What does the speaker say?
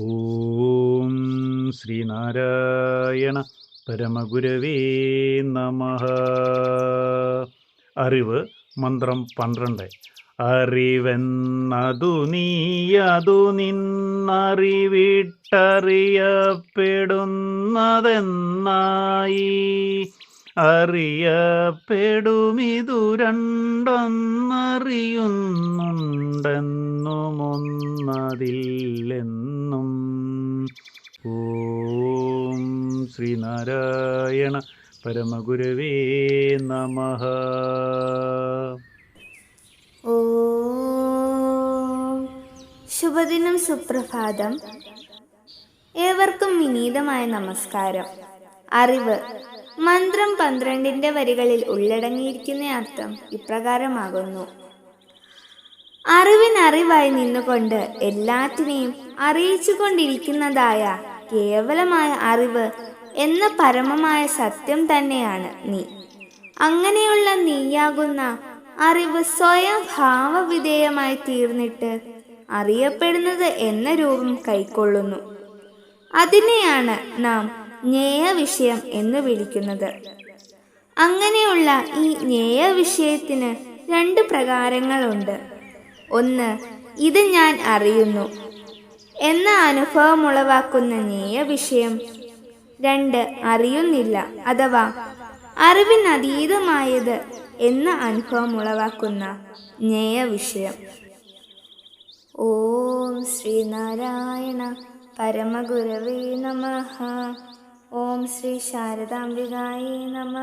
ഓം ശ്രീനാരായണ പരമഗുരവേ നമ. അറിവ് മന്ത്രം പന്ത്രണ്ട്. അറിവെന്നതു നീയതു നിന്നറിവിട്ടറിയപ്പെടുന്നതെന്നായി. അറിയപ്പെടുമിതു രണ്ടൊന്നറിയുന്നുണ്ടെന്നുമൊന്നതില്ലെന്നും ശ്രീനാരായണ പരമഗുരുവേ നമ. ശുഭദിനം സുപ്രഭാതം. ഏവർക്കും വിനീതമായ നമസ്കാരം. അറിവ് മന്ത്രം പന്ത്രണ്ടിന്റെ വരികളിൽ ഉള്ളടങ്ങിയിരിക്കുന്ന അർത്ഥം ഇപ്രകാരമാകുന്നു. അറിവിനറിവായി നിന്നുകൊണ്ട് എല്ലാറ്റിനെയും അറിയിച്ചുകൊണ്ടിരിക്കുന്നതായ കേവലമായ അറിവ് എന്ന പരമമായ സത്യം തന്നെയാണ് നീ. അങ്ങനെയുള്ള നീയാകുന്ന അറിവ് സ്വയം ഭാവവിധേയമായി തീർന്നിട്ട് അറിയപ്പെടുന്നത് എന്ന രൂപം കൈക്കൊള്ളുന്നു. അതിനെയാണ് നാം ജ്ഞേയ വിഷയം എന്ന് വിളിക്കുന്നത്. അങ്ങനെയുള്ള ഈ ജ്ഞേയ വിഷയത്തിന് രണ്ട് പ്രകാരങ്ങളുണ്ട്. ഒന്ന് ഇത് ഞാൻ അറിയുന്നു. എന്ന അനുഭവം ഉളവാക്കുന്ന ജ്ഞേയ വിഷയം രണ്ട് അറിയുന്നില്ല അഥവാ അറിവിനതീതമായത് എന്ന അനുഭവം ഉളവാക്കുന്ന വിഷയം ഓം ശ്രീനാരായണ പരമഗുരവേ നമ. ഓം ശ്രീ ശാരദാംബികായേ നമ.